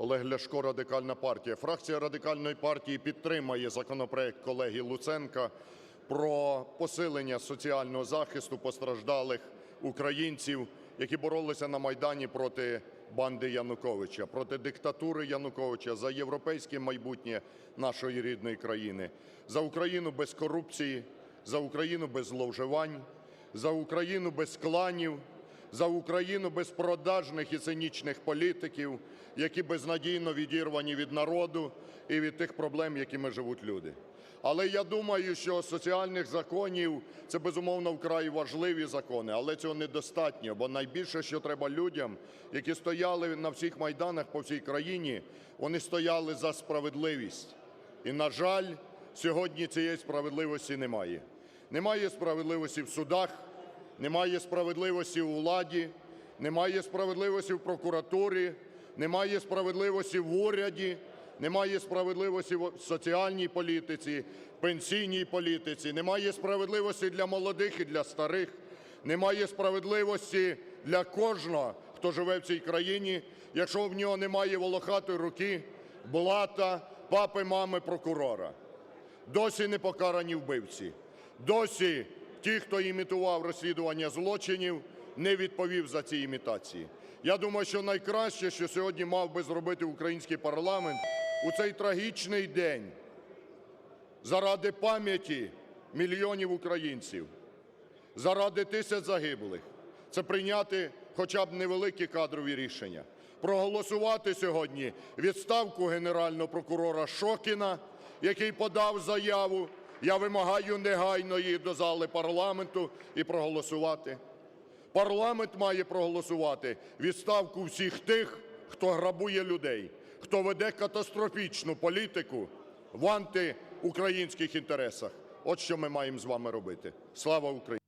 Олег Ляшко, Радикальна партія. Фракція Радикальної партії підтримає законопроект колеги Луценка про посилення соціального захисту постраждалих українців, які боролися на Майдані проти банди Януковича, проти диктатури Януковича, за європейське майбутнє нашої рідної країни, за Україну без корупції, за Україну без зловживань, за Україну без кланів, за Україну без продажних і цинічних політиків, які безнадійно відірвані від народу і від тих проблем, якими живуть люди. Але я думаю, що соціальних законів – це, безумовно, вкрай важливі закони, але цього недостатньо, бо найбільше, що треба людям, які стояли на всіх майданах по всій країні, вони стояли за справедливість. І, на жаль, сьогодні цієї справедливості немає. Немає справедливості в судах, немає справедливості у владі, немає справедливості в прокуратурі, немає справедливості в уряді, немає справедливості в соціальній політиці, пенсійній політиці, немає справедливості для молодих і для старих, немає справедливості для кожного, хто живе в цій країні, якщо в нього немає волохатої руки, блата, папи, мами, прокурора. Досі не покарані вбивці. Досі ті, хто імітував розслідування злочинів, не відповів за ці імітації. Я думаю, що найкраще, що сьогодні мав би зробити український парламент у цей трагічний день заради пам'яті мільйонів українців, заради тисяч загиблих, це прийняти хоча б невеликі кадрові рішення. Проголосувати сьогодні відставку Генерального прокурора Шокіна, який подав заяву. Я вимагаю негайно її до зали парламенту і проголосувати. Парламент має проголосувати відставку всіх тих, хто грабує людей, хто веде катастрофічну політику в антиукраїнських інтересах. От що ми маємо з вами робити. Слава Україні!